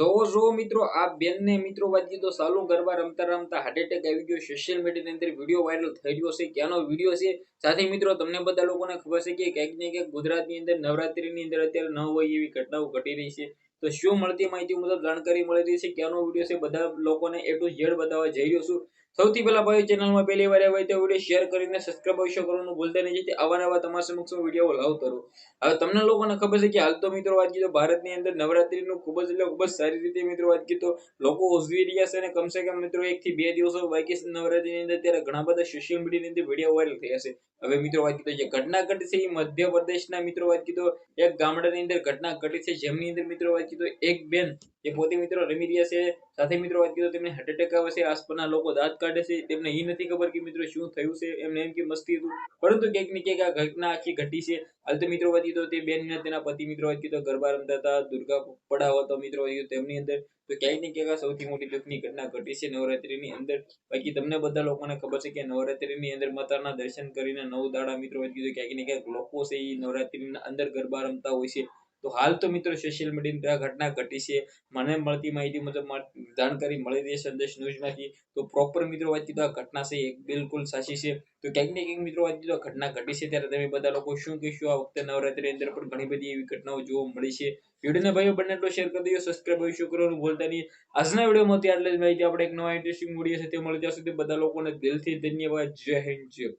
જોવો જોવો મિત્રો, આ બેનને મિત્રો વાત તો સાલું ગરબા રમતા રમતા હાર્ટ એટેક આવી ગયો. સોશિયલ મીડિયાની અંદર વીડિયો વાયરલ થઈ રહ્યો છે. ક્યાંનો વીડિયો છે? સાથે મિત્રો, તમને બધા લોકોને ખબર છે કે ક્યાંક ને ક્યાંક ગુજરાતની અંદર નવરાત્રીની અંદર અત્યારે ન હોય એવી ઘટનાઓ ઘટી રહી છે. તો શું મળતી માહિતી મુજબ જાણકારી મળી રહી છે? ક્યાંનો વીડિયો છે? બધા લોકોને એ ટુ ઝેડ બતાવવા જઈ રહ્યો છું. સૌથી પહેલા ભાઈ ચેનલમાં પહેલી વાર આવ્યા તો વીડિયો શેર કરીને સબસ્ક્રાઈબ અવશ્ય કરવાનું ભૂલતા નહીં. જેથી આવા નવા તમારા સમક્ષ વીડિયો લાવ રહું હવે તમને લોકોને ખબર છે કે હાલ તો મિત્રો વાત કીધો ભારતની અંદર નવરાત્રીનું ખૂબ જ એટલે ખૂબ જ સારી રીતે મિત્રો વાત કીધો લોકો ઉજવી રહ્યા છે અને કમસે કમ મિત્રો એકથી બે દિવસો બાકી નવરાત્રીની અંદર ત્યારે ઘણા બધા સોશિયલ મીડિયાની અંદર વીડિયો વાયરલ થયા છે. હવે મિત્રો વાત કીધો જે ઘટના ઘટી છે એ મધ્યપ્રદેશના મિત્રો વાત કીધો એક ગામડાની અંદર ઘટના ઘટી છે. જેમની અંદર મિત્રો વાત કીધો એક બેન જે પોતે મિત્રો રમી રહ્યા છે. સાથે મિત્રો વાત કીધો તેમને હાર્ટ એટેક આવે છે. આસપાસના લોકો દાંત કાઢે છે. તેમને એ નથી ખબર કે મિત્રો શું થયું છે. એમને એમ કે મસ્તી હતું. પરંતુ ક્યાંક ને ક્યાંક આ ઘટના આખી ઘટી છે. હાલ તો મિત્રો વાત કીધો તે બેન ને તેના પતિ મિત્રો વાત કીધો ગરબા રમતા હતા. દુર્ગા પડાવ હતો મિત્રો તેમની અંદર. તો ક્યાંક ને ક્યાંક સૌથી મોટી દુઃખની ઘટના ઘટી છે નવરાત્રીની અંદર. બાકી તમને બધા લોકોને ખબર છે કે નવરાત્રીની અંદર માતાના દર્શન કરીને નવ દાડા મિત્રો વાત કીધું ક્યાંક ને ક્યાંક લોકો છે એ નવરાત્રીના અંદર ગરબા રમતા હોય છે. તો હાલ તો મિત્રો સોશિયલ મીડિયા ઘટના ઘટી છે. મને મળતી માહિતી મુજબ જાણકારી મળી રહી છે સંદેશ ન્યૂઝમાંથી તો પ્રોપર મિત્રો વાંચી તો આ ઘટના છે એક બિલકુલ સાચી છે. તો ક્યાંક ને ક્યાંક મિત્રો વાંચી તો આ ઘટના ઘટી છે, ત્યારે તમે બધા લોકો શું કહેશો? આ વખતે નવરાત્રી અંદર પણ ઘણી બધી એવી ઘટનાઓ જોવા મળી છે. વિડીયોને ભાઈઓ બંને એટલો શેર કરી દો સબસ્ક્રાઈબ અવશ્ય કરવાનું ભૂલતા નહીં. આજના વિડીયોમાં આટલે જ માહિતી. આપણે એક નવા ઇન્ટરેસ્ટિંગ વીડિયો છે તે મળી ત્યાં સુધી બધા લોકોને દિલથી ધન્યવાદ. જય હિન્દ, જય